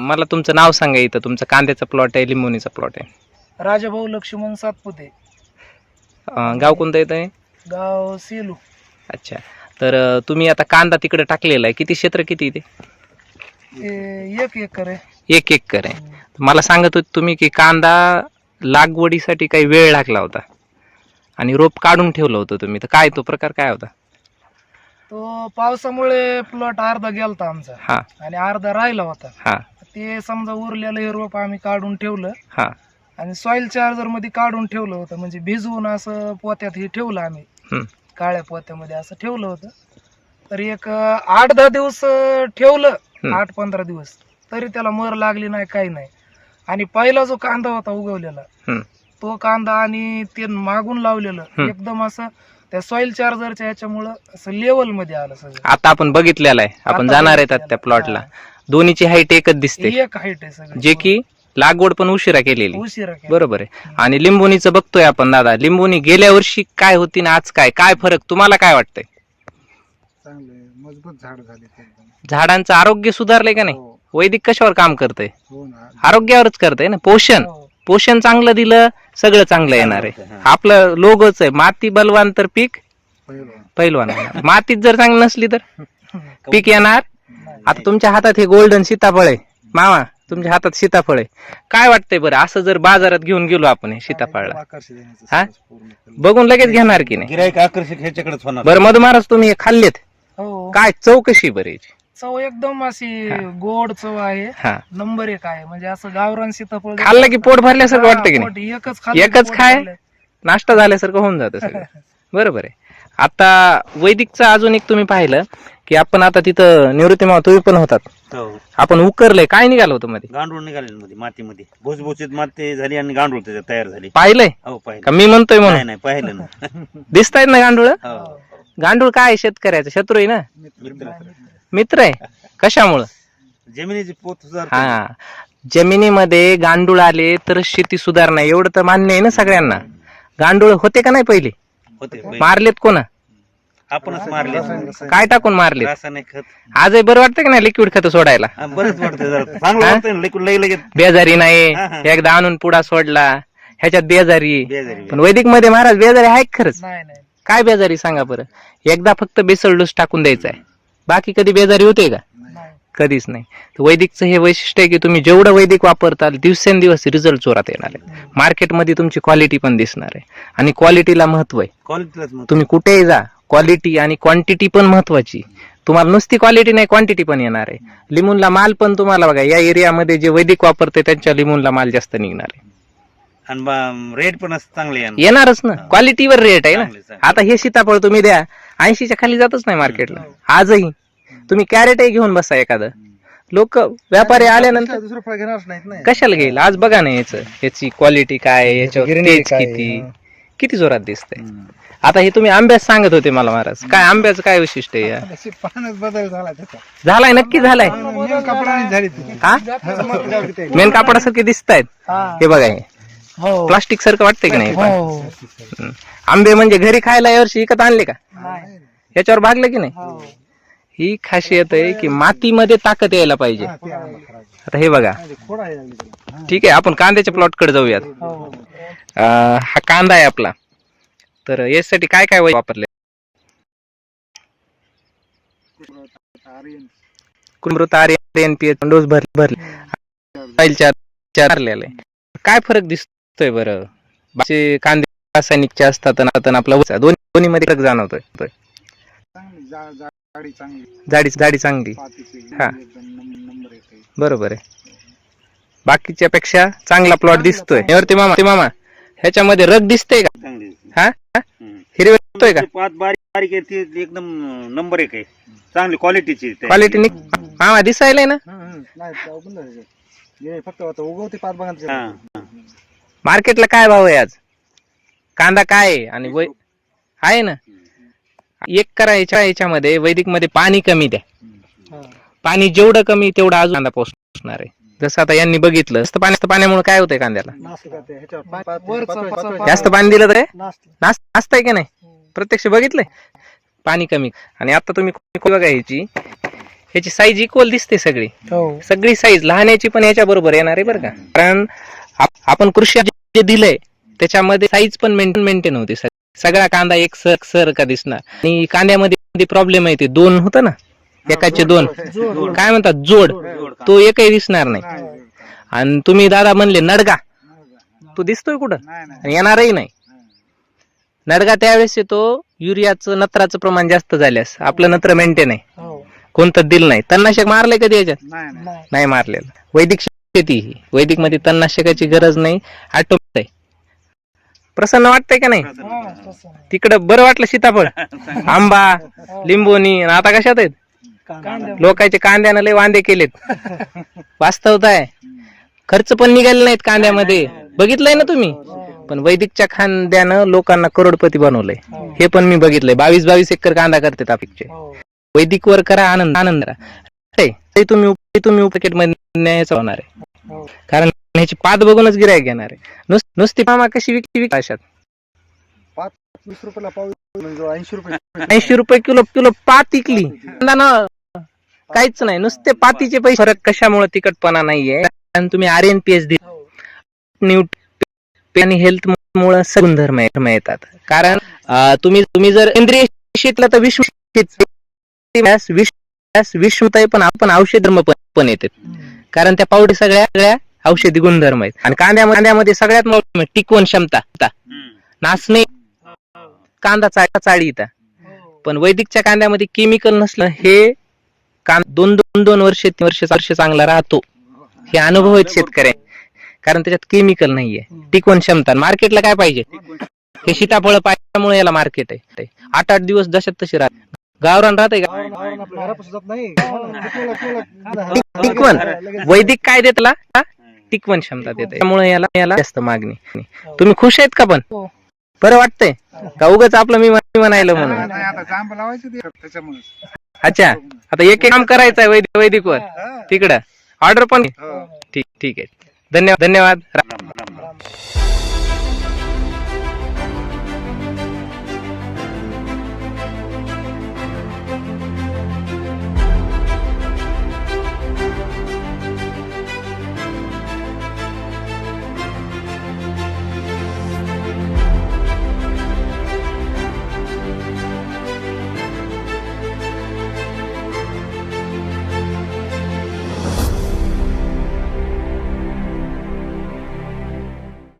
मला तुमचं नाव सांगा इथं. तुमचं कांद्याचा प्लॉट आहे लिंबोनीचा प्लॉट आहे. राजाभाऊ लक्ष्मण सातपुते. अं, गाव कोणतं येतं आहे गाव सेलू. अच्छा. तर अं, तुम्ही आता कांदा तिकडे टाकलेला आहे. किती क्षेत्र किती इथे ते? एक एकर आहे. एक एकर आहे. मला सांगत होते तुम्ही की कांदा लागवडीसाठी काही वेळ लागला होता. आणि रोप काढून ठेवलं होतं तुम्ही. तर काय तो प्रकार काय होता? तो पावसामुळे प्लॉट अर्धा गेलता आमचा. हा. आणि अर्धा राहिला होता. हा. ते समजा उरलेलं हे रोप आम्ही काढून ठेवलं हा आणि सॉइल चार्जरमध्ये काढून ठेवलं होतं म्हणजे भिजवून असं पोत्यात हे ठेवलं आम्ही हम्म. काळ्या पोत्यामध्ये असं ठेवलं होतं तर एक अं, आठ दहा दिवस अं, ठेवलं हम्म. आठ पंधरा दिवस तरी त्याला मर लागली नाही काही नाही आणि पहिला जो कांदा होता उगवलेला हम्म. तो कांदा आणि ते मागून लावलेलं हम्म. एकदम असं त्या सॉइल चार्जरच्या याच्यामुळं असं लेवलमध्ये आलं सगळं आता आपण बघितलेलं आहे आपण आता जाणार बघितलेलं. आहेत त्या प्लॉटला हा. दोन्हीची हाईट एकच दिसते. एक हाईट आहे सगळं जे की लागवड पण उशिरा केलेली. उशिरा केला. बरोबर आहे. आणि लिंबोनीचं बघतोय आपण दादा. लिंबोनी गेल्या वर्षी काय होती ना आज काय? काय फरक? तुम्हाला काय वाटतंय? चांगले मजबूत झाड झाले ते एकदम. झाडांचं आरोग्य सुधारलंय का नाही? हो. वैदिक कशावर काम करतंय? हो ना. आरोग्यावरच करतंय ना? पोषण. हो. पोषण चांगलं दिलं सगळं चांगलं येणार आहे. आपलं लोगोच आहे. माती बलवान तर पीक पहिलं पैलवान होणार. मातीत जर चांगली नसली तर. पीक येणार नाही. आता तुमच्या हातात हे गोल्डन सीताफळ आहे. मामा तुमच्या हातात सीताफळ आहे. काय वाटतंय बरं असं जर बाजारात घेऊन गेलो आपण हे सीताफळला? आकर्षित हा? बघून लगेच घेणार की नाही? गिरायक आकर्षक ह्याच्याकडेच होणार. बरं मधु महाराज तुम्ही हे खाल्लेत? हो. काय चव कशी बरं याची? चव एकदम अशी गोड चव आहे. हा. नंबर एक आहे. म्हणजे असं गावरान सीताफळ खाल्लं की पोट भरल्यासारखं वाटतं की हा, नाही? पोट एकच खाल्लं की एकच पोट खाय? भरलंय. नाश्ता झाल्यासारखं होऊन जातं सगळं. बरोबर आहे. आता वैदिकचं अजून एक तुम्ही पाहिलं. की आपण आता तिथं निवृत्ती मामा तुम्ही पण होतात. हो. आपण उकरलंय. काय निघालं होतं मध्ये? गांडूळ निघाले मध्ये मातीमध्ये. भुसभुशीत माती झाली आणि गांडूळ त्याच्यात तयार झाली. पाहिलंय? हो का पाहिलं मी म्हणतोय नाही म्हणून? नाही पाहिलं ना. दिसतायत ना गांडूळ? हो. गांडूळ काय आहे शेतकऱ्याचं? शत्रू आहे ना? मित्र मित्र आहे? कशामुळं? जमिनीची पोत सुधारते. हा. जमिनीमध्ये गांडूळ आले तर शेती सुधारणा एवढं तर मान्य आहे ना सगळ्यांना. गांडूळ होते का नाही पहिले? होते पहिले. मारलेत कोण? आपणच मारले काय टाकून मारलेत? रासायनिक खत. आजही बरं वाटतं का नाही लिक्विड खत सोडायला? हा, बरंच वाटतं जरा. चांगलं? वाटतं ना लगेच लगे लगेच. बेजारी नाही. हा. एकदा आणून पुडा सोडला ह्याच्यात बेजारी. बेजारी. पण वैदिकमध्ये महाराज बेजारी आहे का खरंच. नाही नाही. काय बेजारी सांगा बरं? एकदा फक्त बेसल डोस टाकून द्यायचा आहे. बाकी कधी बेजारी होते का? नाही. कधीच नाही. तर वैदिकचं हे वैशिष्ट्य आहे की तुम्ही जेवढं वैदिक वापरताल दिवसेंदिवस रिझल्ट चोरात येणार आहे मार्केटमध्ये तुमची क्वालिटी पण दिसणार आहे. आणि क्वालिटीला महत्त्व आहे. क्वालिटीलाच तुम्ही कुठेही जा क्वालिटी आणि क्वांटिटी पण महत्वाची. तुम्हाला नुसती क्वालिटी नाही क्वांटिटी पण येणार आहे. लिमूनला माल पण तुम्हाला बघा या एरियामध्ये जे वैदिक वापरते त्यांच्या लिमूनला माल जास्त निघणार आहे. आणि रेट पण चांगले. येणारच ना. क्वालिटीवर रेट आहे ना. आता हे सीताफळ तुम्ही द्या. ऐंशीच्या खाली जातच नाही मार्केटला आजही. तुम्ही कॅरेटही घेऊन बसा एखादं. लोक व्यापारी आल्यानंतर दुसरं फळ घेणारच नाहीत ना. कशाला घेईल? आज बघा ना याच. याची क्वालिटी काय याच्यावर किती? किती जोरात दिसतंय. आता हे तुम्ही आंब्याच सांगत होते मला महाराज. काय आंब्याचं काय वैशिष्ट्य आहे या? अशी पाण्यात बदल झाला त्याचा. झालाय नक्की झालाय. मेन झाली ती. हा? मेन कापडासारखे दिसत आहेत हा. हे बघा हे. हो. प्लास्टिक सारखं वाटतंय की नाही? हो. हम्म. आंबे म्हणजे घरी खायला यावर्षी विकत आणले का? नाही. याच्यावर भागलं की नाही? हो. ही खासियत आहे की मातीमध्ये ताकद यायला पाहिजे. आता हे बघा. खोडा आहे लागली. त्याला. ठीक आहे आपण कांद्याच्या प्लॉटकडे जाऊयात. हो. अं, हा कांदा आहे आपला. तर यासाठी काय काय वापरले? कुमृत आर्यन. पी डोस भर भरले. चारलेलं काय फरक दिसतोय बरं? बाकीचे कांदे रासायनिकचे असतात आणि आपला. दोन्ही दोन्ही मध्ये फरक जाणवतोय. जाडी चांगली. जाडी हा. बरोबर आहे. बाकीच्या पेक्षा चांगला प्लॉट दिसतोय मामा ते मामा. ह्याच्यामध्ये रग दिसतंय का? चांगली हा? हा? हिरवे दिसतोय का? पात बारीक बारीक आहे ती एकदम नंबर एक आहे. चांगली क्वालिटीची क्वालिटी निक मामा दिसायलाय ना. नाही. हे फक्त आता उगवते पाच बघा. हा मार्केटला काय भाव आहे आज? कांदा काय आहे? आणि वै आहे ना? एक करायच्या याच्यामध्ये वैदिकमध्ये पाणी कमी द्या. हो. पाणी जेवढं कमी तेवढं अजून कांदा पोचणार आहे. जसं आता यांनी बघितलं जास्त पाणी जास्त पाण्यामुळे काय होतंय कांद्याला? जास्त पाणी दिलं तर नाच नाचतंय की नाही? प्रत्यक्ष बघितलंय? पाणी कमी. आणि आता तुम्ही को- बघा ह्याची ह्याची साईज इक्वल दिसते सगळी. हो. सगळी साईज लहानाची पण याच्या बरोबर येणार आहे बरं का. कारण आप- आपण कृषी जे दिलंय त्याच्यामध्ये साईज पण मेंटेन मेंटेन होते सग- सगळा कांदा एक सर सर का दिसणार? आणि कांद्यामध्ये प्रॉब्लेम आहे ते दोन होतं ना? एकाचे दोन. काय म्हणतात? जोड. तो एकही दिसणार नाही. आणि तुम्ही दादा म्हणले नडगा. तो दिसतोय कुठं? आणि येणारही नाही. नडगा त्यावेळेस येतो युरियाचं नत्राचं प्रमाण जास्त झाल्यास. आपलं नत्र मेंटेन आहे. हो. कोणतं दिल नाही. तणनाशक मारलंय कधी याच्यात? नाही नाही. नाही. नाही मारलेलं. वैदिक शेती ही. वैदिकमध्ये तणनाशकाची गरज नाही. ऑटोमॅटिक आहे प्रसन्न वाटतंय का नाही? हा. तिकडं बरं वाटलं सीताफळ. आंबा लिंबोनी आणि आता कशात आहेत? लोकांचे कांद्यानं लय वांदे केलेत. वास्तवता आहे. खर्च पण निघाले नाहीत कांद्यामध्ये. बघितलंय ना तुम्ही? पण वैदिकच्या खांद्यानं लोकांना करोडपती बनवलंय. हो. हे पण मी बघितलंय. बावीस बावीस एकर कांदा करतात आपले हो. वैदिक वर करा आनंद आनंद राहा. ते तुम्ही तुम्ही पॅकेटमध्ये न्यायचं होणार आहे. हो. कारण ह्याची पात बघूनच गिरायक घेणार आहे. नुस- नुसती मामा कशी विकती विक अशात? वीस रुपयाला पाव म्हणजे ऐंशी रुपये. ऐंशी रुपये किलो किलो पात विकली. कांदा ना काहीच नाही. नुसते पातीचे पैसे. फरक कशामुळे तिखटपणा नाहीये. कारण तुम्ही आर एन पी हो. न्यूट आणि हेल्थ मुळे गुणधर्म धर्म येतात कारण तुम्ही तुम्ही जर इंद्रिय शेतला तर विश्व विषमताई पण आपण औषध धर्म पण येते. कारण त्या पावडे सगळ्या सगळ्या औषधी गुणधर्म आहेत. आणि कांद्या कांद्यामध्ये सगळ्यात मोठं म्हणजे टिकवण क्षमता. नाचणे कांदा चा- चाळी हो. पण वैदिकच्या कांद्यामध्ये केमिकल नसलं हे काम दोन दोन दोन वर्ष तीन वर्ष वर्ष चांगला राहतो. हे अनुभव आहेत शेतकऱ्या कारण त्याच्यात केमिकल नाहीये. टिकवण क्षमता. मार्केटला काय पाहिजे? हे सीताफळ पाहिल्यामुळे याला मार्केट आहे. आठ आठ दिवस जशात तशी राहते. गावरान राहते का? टिकवण. वैदिक काय देतला? हा? टिकवण क्षमता देते त्यामुळे याला याला जास्त मागणी. तुम्ही खुश आहेत का पण? बरं वाटतंय. का उगाच आपलं मी म्हण- म्हणायला म्हणून? नाही, आता जांब लावायचं ते त्याच्यामुळे. अच्छा. आता एक एक काम करायचं आहे वैदिक वैदिकवर तिकडं. ऑर्डर पण हो. ठीक ठीक आहे. धन्यवाद. धन्यवाद.